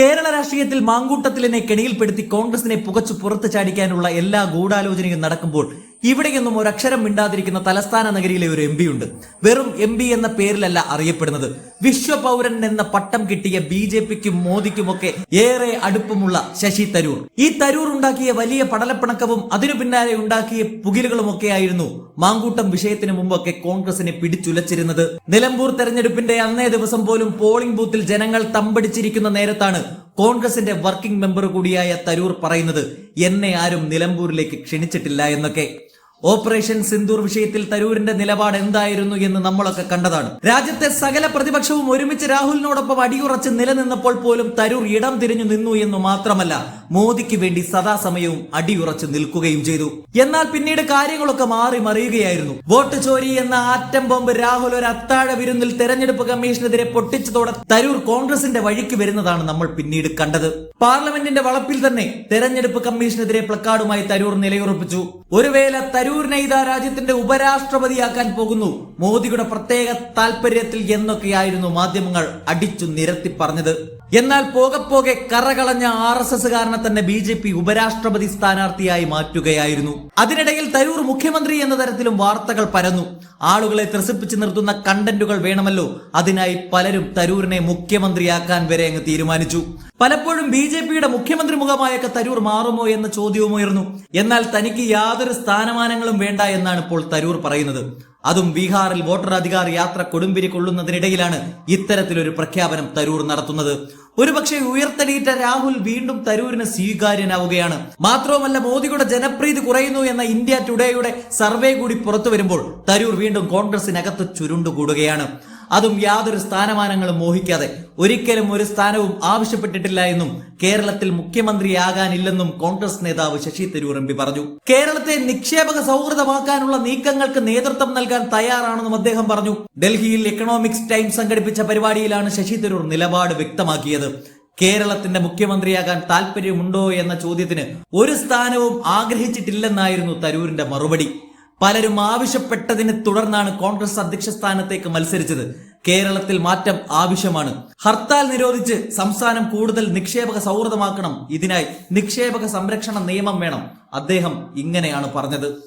കേരള രാഷ്ട്രീയത്തിൽ മാങ്കൂട്ടത്തിലിനെ കെണിയിൽപ്പെടുത്തി കോൺഗ്രസിനെ പുകച്ചു പുറത്തു ചാടിക്കാനുള്ള എല്ലാ ഗൂഢാലോചനയും നടക്കുമ്പോൾ ഇവിടെയൊന്നും ഒരക്ഷരം മിണ്ടാതിരിക്കുന്ന തലസ്ഥാന നഗരിയിലെ ഒരു എം ഉണ്ട്. വെറും എം എന്ന പേരിലല്ല അറിയപ്പെടുന്നത്. വിശ്വപൗരൻ എന്ന പട്ടം കിട്ടിയ ബി ജെ പിക്കും മോദിക്കുമൊക്കെ ഏറെ അടുപ്പമുള്ള ശശി തരൂർ. ഈ തരൂർ ഉണ്ടാക്കിയ വലിയ പടലപ്പിണക്കവും അതിനു പിന്നാലെ ഉണ്ടാക്കിയ പുകിലുകളുമൊക്കെയായിരുന്നു മാങ്കൂട്ടം വിഷയത്തിന് മുമ്പൊക്കെ കോൺഗ്രസിനെ പിടിച്ചുലച്ചിരുന്നത്. നിലമ്പൂർ തെരഞ്ഞെടുപ്പിന്റെ അന്നേ ദിവസം പോലും പോളിംഗ് ബൂത്തിൽ ജനങ്ങൾ തമ്പടിച്ചിരിക്കുന്ന നേരത്താണ് കോൺഗ്രസിന്റെ വർക്കിംഗ് മെമ്പർ കൂടിയായ തരൂർ പറയുന്നത് എന്നെ ആരും നിലമ്പൂരിലേക്ക് ക്ഷണിച്ചിട്ടില്ല എന്നൊക്കെ. ഓപ്പറേഷൻ സിന്ദൂർ വിഷയത്തിൽ തരൂരിന്റെ നിലപാട് എന്തായിരുന്നു എന്ന് നമ്മളൊക്കെ കണ്ടതാണ്. രാജ്യത്തെ സകല പ്രതിപക്ഷവും ഒരുമിച്ച് രാഹുലിനോടൊപ്പം അടിയുറച്ച് നിലനിന്നപ്പോൾ പോലും തരൂർ ഇടം തിരിഞ്ഞു നിന്നു എന്ന് മാത്രമല്ല മോദിക്ക് വേണ്ടി സദാസമയവും അടിയുറച്ച് നിൽക്കുകയും ചെയ്തു. എന്നാൽ പിന്നീട് കാര്യങ്ങളൊക്കെ മാറി മറിയുകയായിരുന്നു. വോട്ട് ചോരി എന്ന ആറ്റം ബോംബ് രാഹുൽ ഒരു അത്താഴ വിരുന്നിൽ തെരഞ്ഞെടുപ്പ് കമ്മീഷനെതിരെ പൊട്ടിച്ചതോടെ തരൂർ കോൺഗ്രസിന്റെ വഴിക്ക് വരുന്നതാണ് നമ്മൾ പിന്നീട് കണ്ടത്. പാർലമെന്റിന്റെ വളപ്പിൽ തന്നെ തെരഞ്ഞെടുപ്പ് കമ്മീഷനെതിരെ പ്ലക്കാർഡുമായി തരൂർ നിലയുറപ്പിച്ചു. ഒരു വേല തരൂരിനെ ഇതാ രാജ്യത്തിന്റെ ഉപരാഷ്ട്രപതിയാക്കാൻ പോകുന്നു. മോദിയുടെ പ്രത്യേക താല്പര്യത്തിൽ എന്നൊക്കെയായിരുന്നു മാധ്യമങ്ങൾ അടിച്ചു നിരത്തി പറഞ്ഞത്. എന്നാൽ പോകെ പോകെ കറകളഞ്ഞ ആർ എസ് എസ്സുകാരനെ തന്നെ ബി ജെ പി ഉപരാഷ്ട്രപതി സ്ഥാനാർത്ഥിയായി മാറ്റുകയായിരുന്നു. അതിനിടയിൽ തരൂർ മുഖ്യമന്ത്രി എന്ന തരത്തിലും വാർത്തകൾ പരന്നു. ആളുകളെ ത്രസിപ്പിച്ചു നിർത്തുന്ന കണ്ടന്റുകൾ വേണമല്ലോ. അതിനായി പലരും തരൂരിനെ മുഖ്യമന്ത്രിയാക്കാൻ വരെ അങ്ങ് തീരുമാനിച്ചു. പലപ്പോഴും ബി ജെ പിയുടെ മുഖ്യമന്ത്രി മുഖമായൊക്കെ തരൂർ മാറുമോ എന്ന ചോദ്യവും ഉയർന്നു. എന്നാൽ തനിക്ക് യാതൊരു സ്ഥാനമാനങ്ങളും വേണ്ട എന്നാണ് ഇപ്പോൾ തരൂർ പറയുന്നത്. അതും ബീഹാറിൽ വോട്ടർ അധികാർ യാത്ര കൊടുമ്പിരി കൊള്ളുന്നതിനിടയിലാണ് ഇത്തരത്തിലൊരു പ്രഖ്യാപനം തരൂർ നടത്തുന്നത്. ഒരുപക്ഷെ ഉയർത്തെടിയിട്ട രാഹുൽ വീണ്ടും തരൂരിന് സ്വീകാര്യനാവുകയാണ്. മാത്രവുമല്ല മോദിയുടെ ജനപ്രീതി കുറയുന്നു എന്ന ഇന്ത്യ ടുഡേയുടെ സർവേ കൂടി പുറത്തു വരുമ്പോൾ തരൂർ വീണ്ടും കോൺഗ്രസിനകത്ത് ചുരുണ്ടുകൂടുകയാണ്. അതും യാതൊരു സ്ഥാനമാനങ്ങളും മോഹിക്കാതെ ഒരിക്കലും ഒരു സ്ഥാനവും ആവശ്യപ്പെട്ടിട്ടില്ല എന്നും കേരളത്തിൽ മുഖ്യമന്ത്രിയാകാനില്ലെന്നും കോൺഗ്രസ് നേതാവ് ശശി തരൂർ എംപി പറഞ്ഞു. കേരളത്തെ നിക്ഷേപക സൗഹൃദമാക്കാനുള്ള നീക്കങ്ങൾക്ക് നേതൃത്വം നൽകാൻ തയ്യാറാണെന്നും അദ്ദേഹം പറഞ്ഞു. ഡൽഹിയിൽ എക്കണോമിക്സ് ടൈംസ് സംഘടിപ്പിച്ച പരിപാടിയിലാണ് ശശി തരൂർ നിലപാട് വ്യക്തമാക്കിയത്. കേരളത്തിന്റെ മുഖ്യമന്ത്രിയാകാൻ താല്പര്യമുണ്ടോ എന്ന ചോദ്യത്തിന് ഒരു സ്ഥാനവും ആഗ്രഹിച്ചിട്ടില്ലെന്നായിരുന്നു തരൂരിന്റെ മറുപടി. പലരും ആവശ്യപ്പെട്ടതിനെ തുടർന്നാണ് കോൺഗ്രസ് അധ്യക്ഷ സ്ഥാനത്തേക്ക് മത്സരിച്ചത്. കേരളത്തിൽ മാറ്റം ആവശ്യമാണ്. ഹർത്താൽ നിരോധിച്ച് സംസ്ഥാനം കൂടുതൽ നിക്ഷേപക സൗഹൃദമാക്കണം. ഇതിനായി നിക്ഷേപക സംരക്ഷണ നിയമം വേണം. അദ്ദേഹം ഇങ്ങനെയാണ് പറഞ്ഞത്.